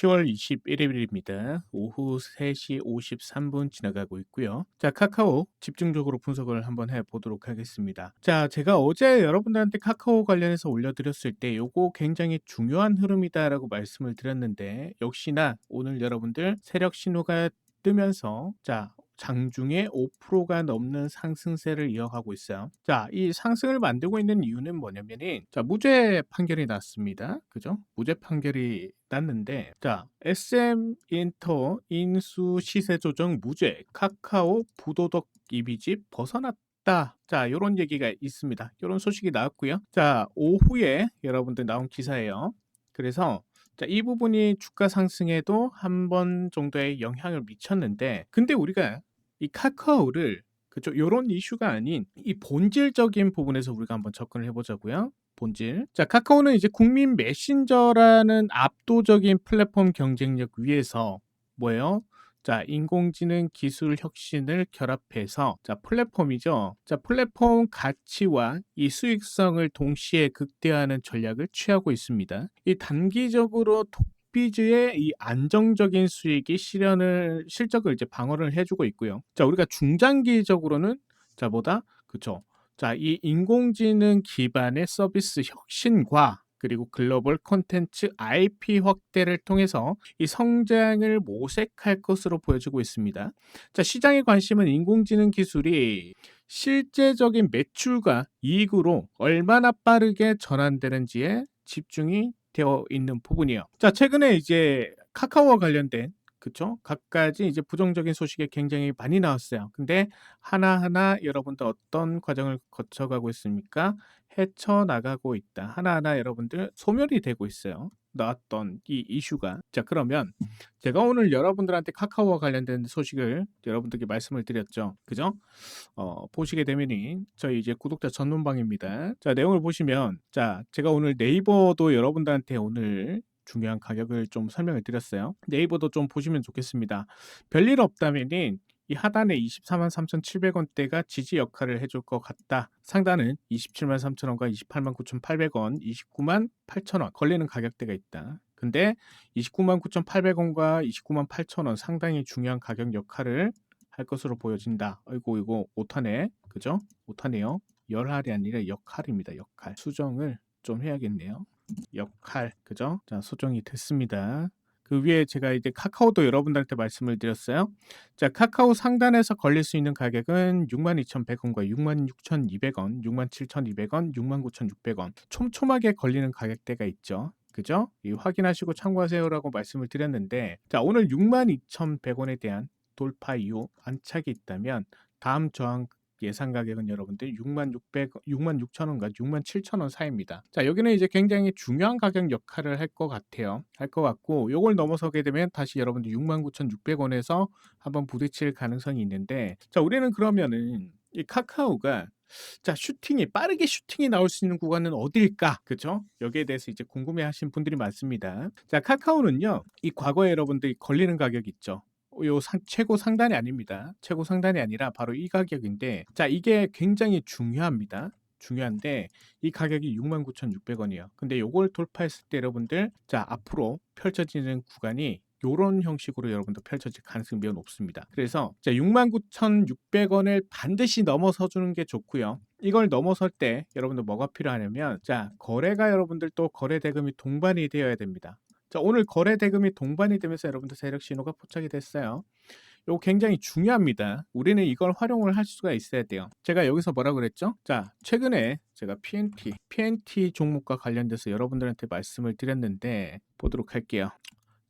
10월 21일입니다. 오후 3시 53분 지나가고 있고요. 자, 카카오 집중적으로 분석을 한번 해 보도록 하겠습니다. 자, 제가 어제 여러분들한테 카카오 관련해서 올려드렸을 때 요거 굉장히 중요한 흐름이다라고 말씀을 드렸는데 역시나 오늘 여러분들 세력 신호가 뜨면서 자, 장중에 5%가 넘는 상승세를 이어가고 있어요. 자, 이 상승을 만들고 있는 이유는 뭐냐면은 자, 무죄 판결이 났습니다. 그죠? 무죄 판결이 났는데 자, SM 인터 인수 시세 조정 무죄 카카오 부도덕 이미지 벗어났다. 자, 요런 얘기가 있습니다. 요런 소식이 나왔고요. 자, 오후에 여러분들 나온 기사예요. 그래서 자, 이 부분이 주가 상승에도 한 번 정도의 영향을 미쳤는데 근데 우리가 이 카카오를 그죠? 요런 이슈가 아닌 이 본질적인 부분에서 우리가 한번 접근을 해보자고요. 본질. 자, 카카오는 이제 국민 메신저라는 압도적인 플랫폼 경쟁력 위에서 뭐예요? 자, 인공지능 기술 혁신을 결합해서 자, 플랫폼이죠. 자, 플랫폼 가치와 이 수익성을 동시에 극대화하는 전략을 취하고 있습니다. 이 단기적으로 톡 비즈의 이 안정적인 수익이 실현을 실적을 이제 방어를 해주고 있고요. 자, 우리가 중장기적으로는 자, 보다 그쵸? 자, 이 인공지능 기반의 서비스 혁신과 그리고 글로벌 콘텐츠 IP 확대를 통해서 이 성장을 모색할 것으로 보여지고 있습니다. 자, 시장의 관심은 인공지능 기술이 실제적인 매출과 이익으로 얼마나 빠르게 전환되는지에 집중이 되어 있는 부분이에요. 자, 최근에 이제 카카오와 관련된 그쵸? 갖가지 이제 부정적인 소식이 굉장히 많이 나왔어요. 근데 하나하나 여러분들 어떤 과정을 거쳐가고 있습니까? 헤쳐나가고 있다. 하나하나 여러분들 소멸이 되고 있어요. 나왔던 이 이슈가. 자, 그러면 제가 오늘 여러분들한테 카카오와 관련된 소식을 여러분들께 말씀을 드렸죠. 그죠? 어, 보시게 되면이 저희 이제 구독자 전문방입니다. 자, 내용을 보시면 자, 제가 오늘 네이버도 여러분들한테 오늘 중요한 가격을 좀 설명을 드렸어요. 네이버도 좀 보시면 좋겠습니다. 별일 없다면은 이 하단에 24만 3,700원대가 지지 역할을 해줄 것 같다. 상단은 27만 3천원과 28만 9,800원, 29만 8천원 걸리는 가격대가 있다. 근데 29만 9,800원과 29만 8천원 상당히 중요한 가격 역할을 할 것으로 보여진다. 아이고 이거 오타네. 그죠? 오타네요. 열할이 아니라 역할입니다. 역할. 수정을 좀 해야겠네요. 역할. 그죠? 자, 수정이 됐습니다. 그 위에 제가 이제 카카오도 여러분들한테 말씀을 드렸어요. 자, 카카오 상단에서 걸릴 수 있는 가격은 62,100원과 66,200원, 67,200원, 69,600원. 촘촘하게 걸리는 가격대가 있죠. 그죠? 이 확인하시고 참고하세요라고 말씀을 드렸는데 자, 오늘 62,100원에 대한 돌파 이후 안착이 있다면 다음 저항 예상 가격은 여러분들 6만 600, 6만 6천 원과 6만 7천 원 사이입니다. 자, 여기는 이제 굉장히 중요한 가격 역할을 할 것 같아요. 할 것 같고, 요걸 넘어서게 되면 다시 여러분들 6만 9,600원에서 한번 부딪힐 가능성이 있는데, 자, 우리는 그러면은 이 카카오가 자, 슈팅이 빠르게 슈팅이 나올 수 있는 구간은 어딜까? 그죠? 여기에 대해서 이제 궁금해 하신 분들이 많습니다. 자, 카카오는요. 이 과거에 여러분들이 걸리는 가격 있죠. 요 상, 최고 상단이 아닙니다. 최고 상단이 아니라 바로 이 가격인데 자 이게 굉장히 중요합니다. 중요한데 이 가격이 69,600원이에요. 근데 요걸 돌파했을 때 여러분들 자 앞으로 펼쳐지는 구간이 요런 형식으로 여러분들 펼쳐질 가능성이 매우 높습니다. 그래서 자 69,600원을 반드시 넘어서 주는 게 좋고요. 이걸 넘어설 때 여러분들 뭐가 필요하냐면 자 거래가 여러분들 또 거래 대금이 동반이 되어야 됩니다. 자, 오늘 거래 대금이 동반이 되면서 여러분들 세력 신호가 포착이 됐어요. 이거 굉장히 중요합니다. 우리는 이걸 활용을 할 수가 있어야 돼요. 제가 여기서 뭐라 그랬죠? 자, 최근에 제가 PNT, PNT 종목과 관련돼서 여러분들한테 말씀을 드렸는데 보도록 할게요.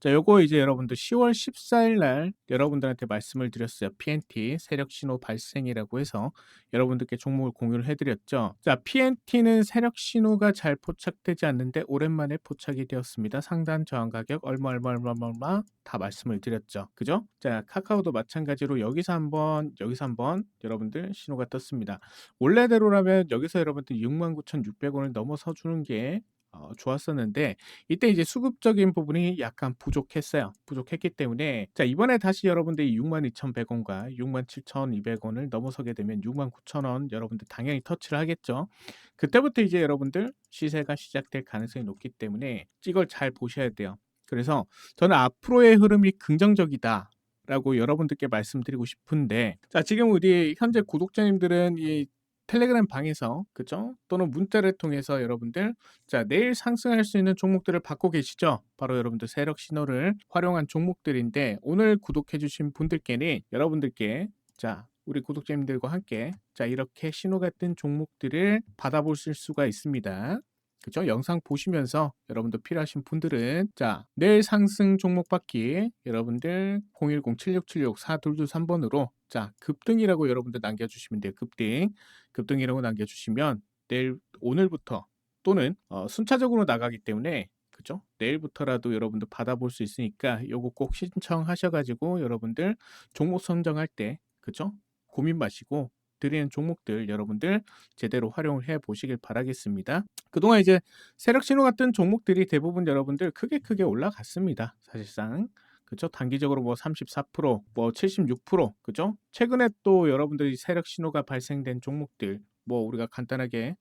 자, 요거 이제 여러분들 10월 14일 날 여러분들한테 말씀을 드렸어요. PNT 세력 신호 발생이라고 해서 여러분들께 종목을 공유를 해드렸죠. 자, PNT는 세력 신호가 잘 포착되지 않는데 오랜만에 포착이 되었습니다. 상단 저항 가격 얼마 얼마 얼마 얼마 다 말씀을 드렸죠. 그죠? 자, 카카오도 마찬가지로 여기서 한번 여기서 한번 여러분들 신호가 떴습니다. 원래대로라면 여기서 여러분들 69,600원을 넘어서 주는 게 어, 좋았었는데 이때 이제 수급적인 부분이 약간 부족했어요. 부족했기 때문에 자 이번에 다시 여러분들이 62,100원과 67,200원을 넘어서게 되면 69,000원 여러분들 당연히 터치를 하겠죠. 그때부터 이제 여러분들 시세가 시작될 가능성이 높기 때문에 이걸 잘 보셔야 돼요. 그래서 저는 앞으로의 흐름이 긍정적이다 라고 여러분들께 말씀드리고 싶은데 자 지금 우리 현재 구독자님들은 이 텔레그램 방에서 그죠? 또는 문자를 통해서 여러분들 자 내일 상승할 수 있는 종목들을 받고 계시죠? 바로 여러분들 세력 신호를 활용한 종목들인데 오늘 구독해 주신 분들께는 여러분들께 자 우리 구독자님들과 함께 자 이렇게 신호 같은 종목들을 받아보실 수가 있습니다. 그죠? 영상 보시면서 여러분들 필요하신 분들은 자 내일 상승 종목 받기 여러분들 010-7676-4223번으로 자 급등이라고 여러분들 남겨주시면 돼요. 급등 급등이라고 남겨주시면 내일 오늘부터 또는 어, 순차적으로 나가기 때문에 그죠? 내일부터라도 여러분들 받아볼 수 있으니까 요거 꼭 신청하셔가지고 여러분들 종목 선정할 때 그죠? 고민 마시고 드리는 종목들 여러분들 제대로 활용을 해 보시길 바라겠습니다. 그동안 이제 세력 신호 같은 종목들이 대부분 여러분들 크게 크게 올라갔습니다. 사실상 그죠? 단기적으로 뭐 34%, 뭐 76%, 그죠? 최근에 또 여러분들이 세력 신호가 발생된 종목들 뭐 우리가 간단하게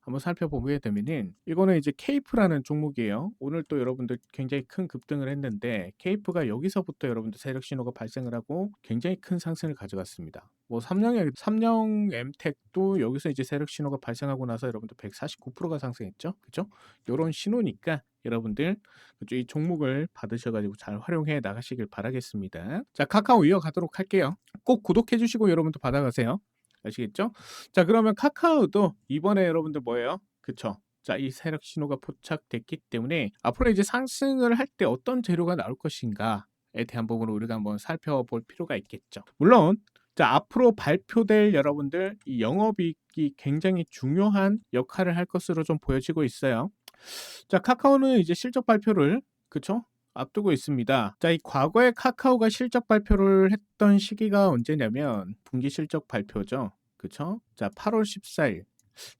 한번 살펴보게 되면은 이거는 이제 케이프라는 종목이에요. 오늘 또 여러분들 굉장히 큰 급등을 했는데 케이프가 여기서부터 여러분들 세력 신호가 발생을 하고 굉장히 큰 상승을 가져갔습니다. 뭐 삼성의 삼성 엠텍도 여기서 이제 세력 신호가 발생하고 나서 여러분들 149%가 상승했죠. 그죠? 요런 신호니까 여러분들? 이 종목을 받으셔가지고 잘 활용해 나가시길 바라겠습니다. 자 카카오 이어가도록 할게요. 꼭 구독해 주시고 여러분도 받아가세요. 아시겠죠? 자, 그러면 카카오도 이번에 여러분들 뭐예요? 그쵸? 자, 이 세력 신호가 포착됐기 때문에 앞으로 이제 상승을 할 때 어떤 재료가 나올 것인가에 대한 부분을 우리가 한번 살펴볼 필요가 있겠죠. 물론 자, 앞으로 발표될 여러분들 이 영업이익이 굉장히 중요한 역할을 할 것으로 좀 보여지고 있어요. 자, 카카오는 이제 실적 발표를 그쵸? 앞두고 있습니다. 자, 이 과거에 카카오가 실적 발표를 했던 시기가 언제냐면 분기 실적 발표죠. 그쵸? 자, 8월 14일.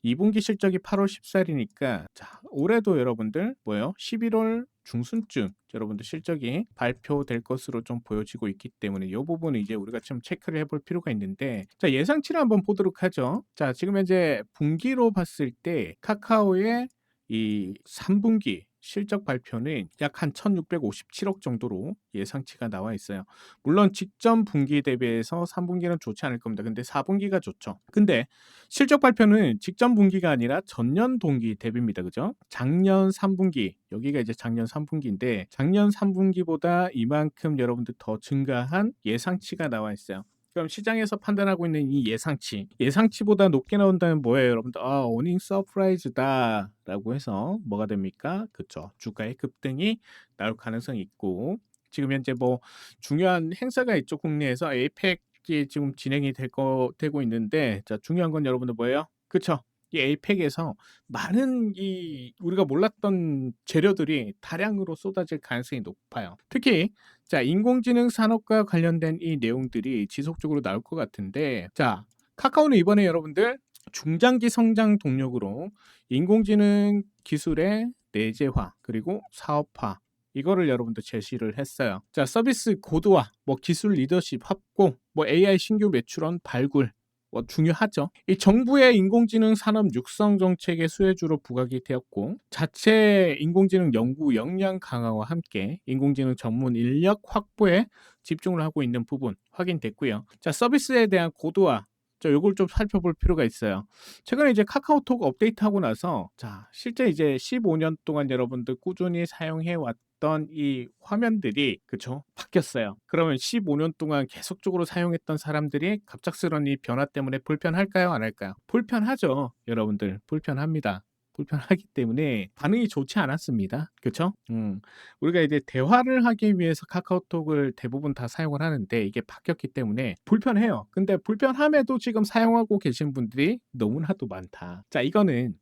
2분기 실적이 8월 14일이니까 자, 올해도 여러분들 뭐예요? 11월 중순쯤 여러분들 실적이 발표될 것으로 좀 보여지고 있기 때문에 이 부분은 이제 우리가 좀 체크를 해볼 필요가 있는데 자 예상치를 한번 보도록 하죠. 자 지금 현재 분기로 봤을 때 카카오의 이 3분기 실적 발표는 약 한 1657억 정도로 예상치가 나와 있어요. 물론 직전 분기 대비해서 3분기는 좋지 않을 겁니다. 근데 4분기가 좋죠. 근데 실적 발표는 직전 분기가 아니라 전년 동기 대비입니다. 그죠? 작년 3분기, 여기가 이제 작년 3분기인데 작년 3분기보다 이만큼 여러분들 더 증가한 예상치가 나와 있어요. 그럼 시장에서 판단하고 있는 이 예상치, 예상치보다 높게 나온다면 뭐예요, 여러분들? 아, 어닝 서프라이즈다라고 해서 뭐가 됩니까? 그쵸? 주가의 급등이 나올 가능성이 있고 지금 현재 뭐 중요한 행사가 있죠, 국내에서 에이펙이 지금 진행이 될 거, 되고 있는데 자, 중요한 건 여러분들 뭐예요? 그쵸? 이 에이펙에서 많은 이 우리가 몰랐던 재료들이 다량으로 쏟아질 가능성이 높아요. 특히 자 인공지능 산업과 관련된 이 내용들이 지속적으로 나올 것 같은데 자 카카오는 이번에 여러분들 중장기 성장 동력으로 인공지능 기술의 내재화 그리고 사업화 이거를 여러분들 제시를 했어요. 자 서비스 고도화, 뭐 기술 리더십 확보, 뭐 AI 신규 매출원 발굴 뭐 중요하죠. 이 정부의 인공지능 산업 육성 정책의 수혜주로 부각이 되었고 자체 인공지능 연구 역량 강화와 함께 인공지능 전문 인력 확보에 집중을 하고 있는 부분 확인됐고요. 자 서비스에 대한 고도화 자, 요걸 좀 살펴볼 필요가 있어요. 최근에 이제 카카오톡 업데이트하고 나서 자, 실제 이제 15년 동안 여러분들 꾸준히 사용해 왔 던 이 화면들이 그쵸 바뀌었어요. 그러면 15년 동안 계속적으로 사용했던 사람들이 갑작스러운 이 변화 때문에 불편할까요? 안 할까요? 불편하죠. 여러분들 불편합니다. 불편하기 때문에 반응이 좋지 않았습니다. 그렇죠? 음, 우리가 이제 대화를 하기 위해서 카카오톡을 대부분 다 사용을 하는데 이게 바뀌었기 때문에 불편해요. 근데 불편함에도 지금 사용하고 계신 분들이 너무나도 많다. 자, 이거는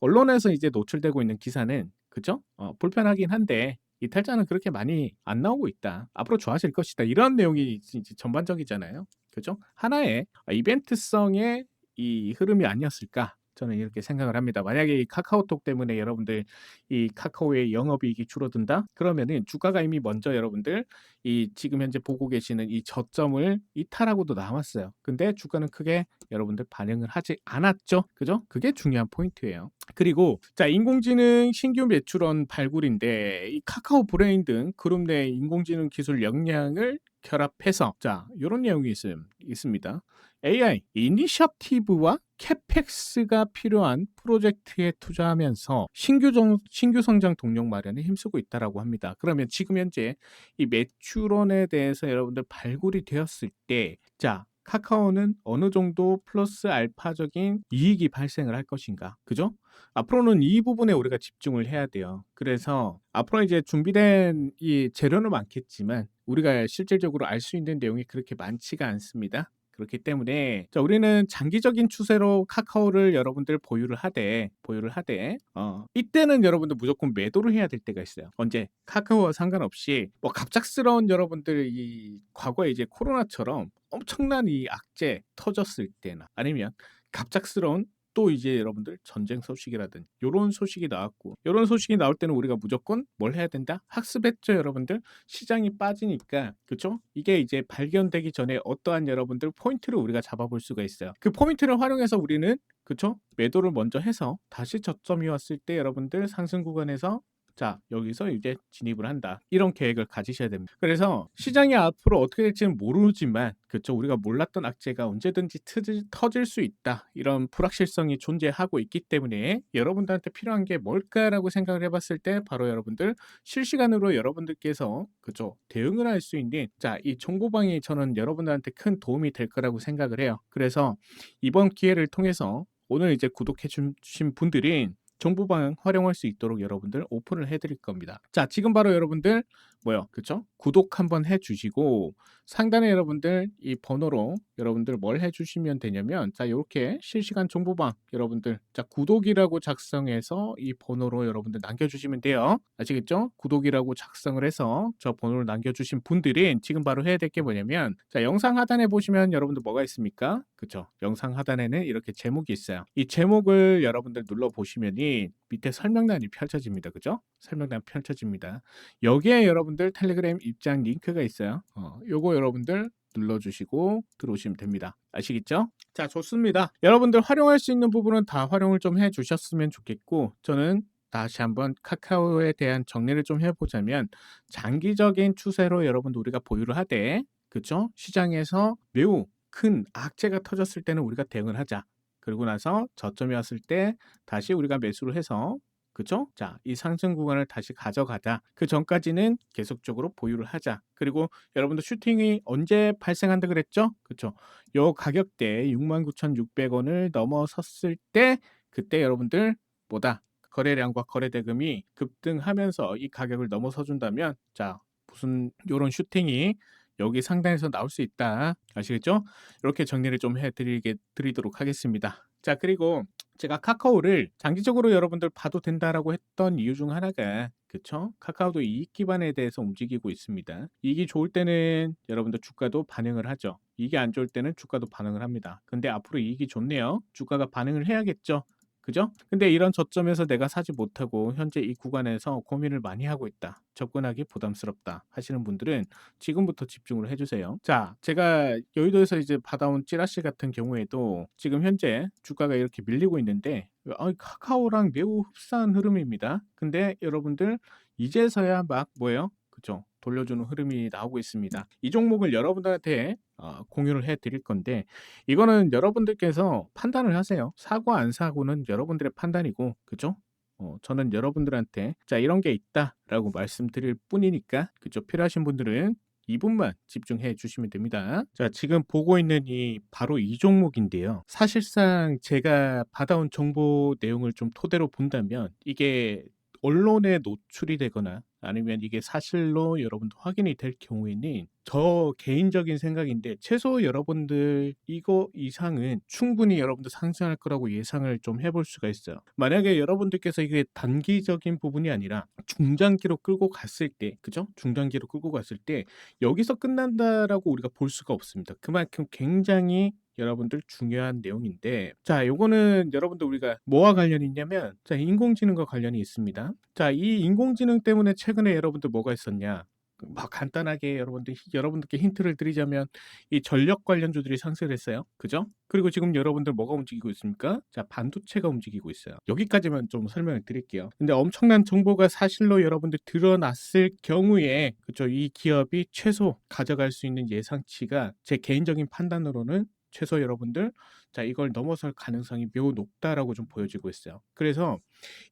언론에서 이제 노출되고 있는 기사는 그렇죠? 어, 불편하긴 한데 이탈자는 그렇게 많이 안 나오고 있다. 앞으로 좋아질 것이다. 이런 내용이 전반적이잖아요. 그죠? 하나의 이벤트성의 이 흐름이 아니었을까? 저는 이렇게 생각을 합니다. 만약에 이 카카오톡 때문에 여러분들 이 카카오의 영업이익이 줄어든다? 그러면은 주가가 이미 먼저 여러분들 이 지금 현재 보고 계시는 이 저점을 이탈하고도 남았어요. 근데 주가는 크게 여러분들 반영을 하지 않았죠. 그죠? 그게 중요한 포인트예요. 그리고 자 인공지능 신규 매출원 발굴인데 이 카카오 브레인 등 그룹 내 인공지능 기술 역량을 결합해서 자 이런 내용이 있, 있습니다. AI 이니셔티브와 캐펙스가 필요한 프로젝트에 투자하면서 신규 정, 신규 성장 동력 마련에 힘쓰고 있다라고 합니다. 그러면 지금 현재 이 매출원에 대해서 여러분들 발굴이 되었을 때 자, 카카오는 어느 정도 플러스 알파적인 이익이 발생을 할 것인가? 그죠? 앞으로는 이 부분에 우리가 집중을 해야 돼요. 그래서 앞으로 이제 준비된 이 재료는 많겠지만 우리가 실질적으로 알 수 있는 내용이 그렇게 많지가 않습니다. 그렇기 때문에 자, 우리는 장기적인 추세로 카카오를 여러분들 보유를 하되 보유를 하되 어, 이때는 여러분들 무조건 매도를 해야 될 때가 있어요. 언제 카카오와 상관없이 뭐 갑작스러운 여러분들 이 과거에 이제 코로나처럼 엄청난 이 악재 터졌을 때나 아니면 갑작스러운 또 이제 여러분들 전쟁 소식이라든 요런 소식이 나왔고 요런 소식이 나올 때는 우리가 무조건 뭘 해야 된다? 학습했죠 여러분들 시장이 빠지니까 그쵸? 이게 이제 발견되기 전에 어떠한 여러분들 포인트를 우리가 잡아볼 수가 있어요 그 포인트를 활용해서 우리는 그쵸? 매도를 먼저 해서 다시 저점이 왔을 때 여러분들 상승 구간에서 자, 여기서 이제 진입을 한다. 이런 계획을 가지셔야 됩니다. 그래서 시장이 앞으로 어떻게 될지는 모르지만, 그렇죠. 우리가 몰랐던 악재가 언제든지 트지, 터질 수 있다. 이런 불확실성이 존재하고 있기 때문에 여러분들한테 필요한 게 뭘까라고 생각을 해봤을 때 바로 여러분들 실시간으로 여러분들께서 그죠 대응을 할 수 있는 자, 이 정보방이 저는 여러분들한테 큰 도움이 될 거라고 생각을 해요. 그래서 이번 기회를 통해서 오늘 이제 구독해 주신 분들이 정보방 활용할 수 있도록 여러분들 오픈을 해드릴 겁니다. 자, 지금 바로 여러분들 뭐요? 그쵸? 구독 한번 해주시고 상단에 여러분들 이 번호로 여러분들 뭘 해주시면 되냐면 자 이렇게 실시간 정보방 여러분들 자 구독이라고 작성해서 이 번호로 여러분들 남겨주시면 돼요. 아시겠죠? 구독이라고 작성을 해서 저 번호를 남겨주신 분들이 지금 바로 해야 될 게 뭐냐면 자 영상 하단에 보시면 여러분들 뭐가 있습니까? 그쵸? 영상 하단에는 이렇게 제목이 있어요. 이 제목을 여러분들 눌러 보시면이 밑에 설명란이 펼쳐집니다. 그죠? 설명란 펼쳐집니다. 여기에 여러분들 텔레그램 입장 링크가 있어요. 어, 요거 여러분들 눌러주시고 들어오시면 됩니다. 아시겠죠? 자, 좋습니다. 여러분들 활용할 수 있는 부분은 다 활용을 좀 해주셨으면 좋겠고, 저는 다시 한번 카카오에 대한 정리를 좀 해보자면, 장기적인 추세로 여러분들 우리가 보유를 하되, 그쵸? 시장에서 매우 큰 악재가 터졌을 때는 우리가 대응을 하자. 그리고 나서 저점이 왔을 때 다시 우리가 매수를 해서 그죠? 자, 이 상승 구간을 다시 가져가자. 그 전까지는 계속적으로 보유를 하자. 그리고 여러분들 슈팅이 언제 발생한다 그랬죠? 그쵸? 요 가격대 69,600원을 넘어섰을 때 그때 여러분들 뭐다? 거래량과 거래대금이 급등하면서 이 가격을 넘어서 준다면 자, 무슨 요런 슈팅이 여기 상단에서 나올 수 있다. 아시겠죠? 이렇게 정리를 좀 해드리게 드리도록 하겠습니다. 자 그리고 제가 카카오를 장기적으로 여러분들 봐도 된다라고 했던 이유 중 하나가 그쵸? 카카오도 이익 기반에 대해서 움직이고 있습니다. 이익이 좋을 때는 여러분들 주가도 반응을 하죠. 이익이 안 좋을 때는 주가도 반응을 합니다. 근데 앞으로 이익이 좋네요. 주가가 반응을 해야겠죠. 그죠? 근데 이런 저점에서 내가 사지 못하고 현재 이 구간에서 고민을 많이 하고 있다. 접근하기 부담스럽다 하시는 분들은 지금부터 집중을 해주세요. 자, 제가 여의도에서 이제 받아온 찌라시 같은 경우에도 지금 현재 주가가 이렇게 밀리고 있는데 아, 카카오랑 매우 흡사한 흐름입니다. 근데 여러분들 이제서야 막 뭐예요? 그죠? 돌려주는 흐름이 나오고 있습니다. 이 종목을 여러분들한테 어, 공유를 해 드릴 건데 이거는 여러분들께서 판단을 하세요. 사고 안 사고는 여러분들의 판단이고 그죠? 어, 저는 여러분들한테 자 이런 게 있다라고 말씀드릴 뿐이니까 그죠? 필요하신 분들은 2분만 집중해 주시면 됩니다. 자, 지금 보고 있는 이 바로 이 종목인데요. 사실상 제가 받아온 정보 내용을 좀 토대로 본다면 이게 언론에 노출이 되거나 아니면 이게 사실로 여러분도 확인이 될 경우에는 저 개인적인 생각인데 최소 여러분들 이거 이상은 충분히 여러분들 상승할 거라고 예상을 좀 해볼 수가 있어요. 만약에 여러분들께서 이게 단기적인 부분이 아니라 중장기로 끌고 갔을 때, 그죠? 중장기로 끌고 갔을 때 여기서 끝난다라고 우리가 볼 수가 없습니다. 그만큼 굉장히 여러분들 중요한 내용인데 자 요거는 여러분들 우리가 뭐와 관련이 있냐면 자 인공지능과 관련이 있습니다. 자 이 인공지능 때문에 최근에 여러분들 뭐가 있었냐 뭐 간단하게 여러분들 여러분들께 힌트를 드리자면 이 전력 관련주들이 상승을 했어요. 그죠? 그리고 지금 여러분들 뭐가 움직이고 있습니까? 자, 반도체가 움직이고 있어요. 여기까지만 좀 설명을 드릴게요. 근데 엄청난 정보가 사실로 여러분들 드러났을 경우에 그죠? 이 기업이 최소 가져갈 수 있는 예상치가 제 개인적인 판단으로는 최소 여러분들 자 이걸 넘어설 가능성이 매우 높다라고 좀 보여지고 있어요. 그래서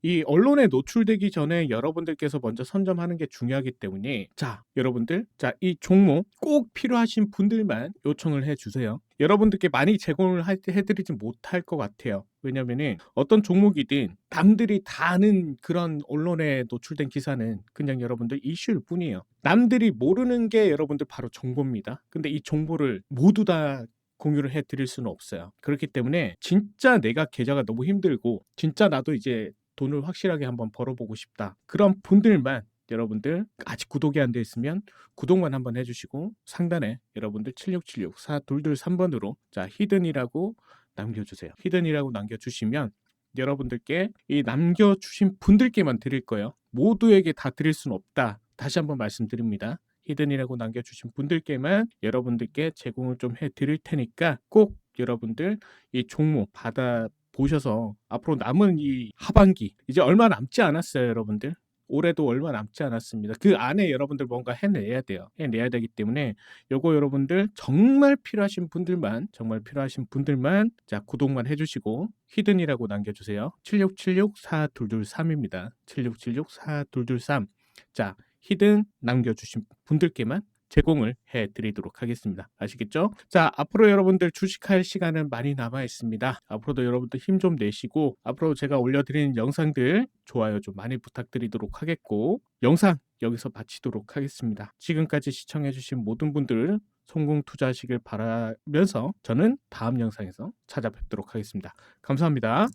이 언론에 노출되기 전에 여러분들께서 먼저 선점하는 게 중요하기 때문에 자 여러분들 자 이 종목 꼭 필요하신 분들만 요청을 해주세요. 여러분들께 많이 제공을 할- 해드리지 못할 것 같아요. 왜냐면은 어떤 종목이든 남들이 다 아는 그런 언론에 노출된 기사는 그냥 여러분들 이슈일 뿐이에요. 남들이 모르는 게 여러분들 바로 정보입니다. 근데 이 정보를 모두 다 공유를 해 드릴 수는 없어요. 그렇기 때문에 진짜 내가 계좌가 너무 힘들고 진짜 나도 이제 돈을 확실하게 한번 벌어보고 싶다. 그런 분들만 여러분들 아직 구독이 안 돼 있으면 구독만 한번 해주시고 상단에 여러분들 7676 4223번으로 자 히든이라고 남겨주세요. 히든이라고 남겨주시면 여러분들께 이 남겨주신 분들께만 드릴 거예요. 모두에게 다 드릴 수는 없다. 다시 한번 말씀드립니다. 히든이라고 남겨주신 분들께만 여러분들께 제공을 좀 해드릴 테니까 꼭 여러분들 이 종목 받아 보셔서 앞으로 남은 이 하반기 이제 얼마 남지 않았어요, 여러분들. 올해도 얼마 남지 않았습니다. 그 안에 여러분들 뭔가 해내야 돼요. 해내야 되기 때문에 요거 여러분들 정말 필요하신 분들만 정말 필요하신 분들만 자 구독만 해주시고 히든이라고 남겨주세요. 7676 4223입니다. 7676 4223. 자 히든 남겨주신 분들께만 제공을 해 드리도록 하겠습니다. 아시겠죠? 자, 앞으로 여러분들 주식할 시간은 많이 남아 있습니다. 앞으로도 여러분들 힘 좀 내시고 앞으로 제가 올려드리는 영상들 좋아요 좀 많이 부탁드리도록 하겠고 영상 여기서 마치도록 하겠습니다. 지금까지 시청해주신 모든 분들 성공 투자하시길 바라면서 저는 다음 영상에서 찾아뵙도록 하겠습니다. 감사합니다.